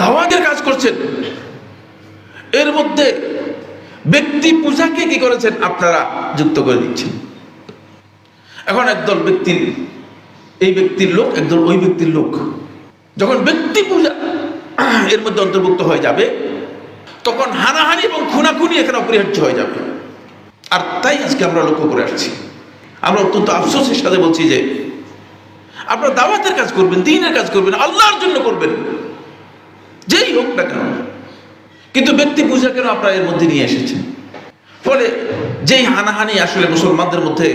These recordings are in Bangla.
দাওয়াতের কাজ করছেন। এর মধ্যে ব্যক্তি পূজাকে কি করেছেন আপনারা যুক্ত করে দিচ্ছেন। এখন একদল ব্যক্তির, এই ব্যক্তির লোক একদল ওই ব্যক্তির লোক। যখন ব্যক্তি পূজা এর মধ্যে অন্তর্ভুক্ত হয়ে যাবে, তখন হানাহানি এবং খুনাখুনি এখানে অপরিহার্য হয়ে যাবে। আর তাই আজকে আমরা লক্ষ্য করে আসছি। আমরা অত্যন্ত আফসোসের সাথে বলছি যে, আপনারা দাওয়াতের কাজ করবেন, দিনের কাজ করবেন, আল্লাহর জন্য করবেন। যেই হোক না কেন, কিন্তু ব্যক্তি পূজা কেন আপনারা এর মধ্যে নিয়ে এসেছেন? ফলে যেই হানাহানি আসলে মুসলমানদের মধ্যে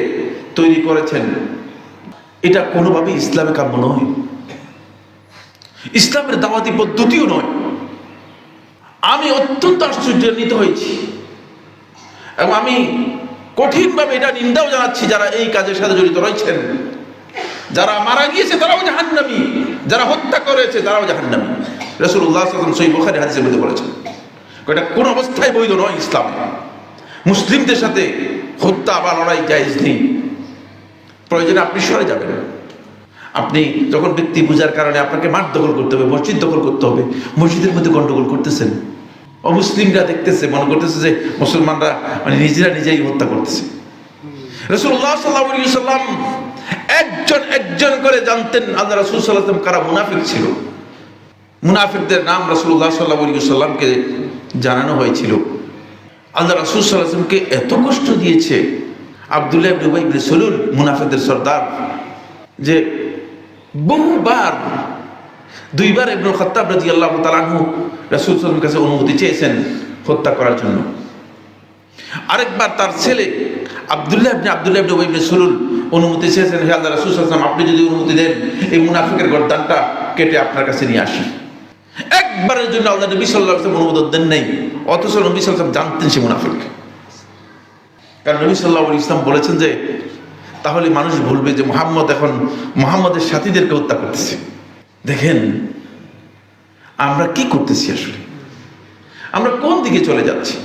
তৈরি করেছেন, এটা কোনোভাবেই ইসলামে কাম্য নয়। ইসলামের দাওয়াতি পদ্ধতিও নয়। আমি অত্যন্ত আশ্চর্যান্বিত হয়েছি। এবং আমি কঠিনভাবে এটা নিন্দাও জানাচ্ছি যারা এই কাজের সাথে জড়িত রয়েছেন। যারা মারা গিয়েছে, তারাও জাহান্নামী। যারা হত্যা করেছে, তারাও জাহান্নামী। রসুল্লাহ সই বুখারি হাদিসের মধ্যে বলেছেন এটা কোন অবস্থায় বৈধ নয় ইসলাম। মুসলিমদের সাথে হত্যা বা লড়াই জায়জ নেই। প্রয়োজনে আপনি সরে যাবেন। আপনি যখন ব্যক্তি পূজার কারণে আপনাকে মাঠ দখল করতে হবে, মসজিদ দখল করতে হবে, মসজিদের মধ্যে গন্ডগোল করতেছেন, অমুসলিমরা দেখতেছে, মনে করতেছে যে মুসলমানরা মানে নিজেরা নিজেই হত্যা করতেছে। রসুল্লাহ সাল্লাহ সাল্লাম একজন একজন করে জানতেন আল্লাহ রসুল সাল্লাম কারা মুনাফিক ছিল। মুনাফিকদের নাম রসুল্লাহ সাল্লাহ সাল্লামকে জানানো হয়েছিল। আল্লাহ রসুল সাল্লামকে এত কষ্ট দিয়েছে। আবদুল্লাহ ইবনে সলুল, মুনাফিকদের সর্দার, যে বহুবার, দুইবার ইবনুল খত্তাব রাজি আল্লাহ তালাহু রাসুল সাল্লামের কাছে অনুমতি চেয়েছেন হত্যা করার জন্য। আরেকবার তার ছেলে আবদুল্লাহ ইবনে আবদুল্লাহ ইবনে সলুল অনুমতি চেয়েছেন, হে আল্লাহ রাসুল আপনি যদি অনুমতি দেন, এই মুনাফিকের গর্দানটা কেটে আপনার কাছে নিয়ে আসি। একবারের জন্য আল্লাহ নবী সাল্লাহ অনুমোদন দেন নাই, অথচ নবী সাল্লাম জানতেন সে মুনাফিক। কারণ নবী সাল্লাহ ইসলাম বলেছেন যে, তাহলে মানুষ ভুলবে যে মোহাম্মদ এখন মোহাম্মদের সাথীদেরকে হত্যা করতেছে। দেখেন, আমরা কি করতেছি আসলে? আমরা কোন দিকে চলে যাচ্ছি?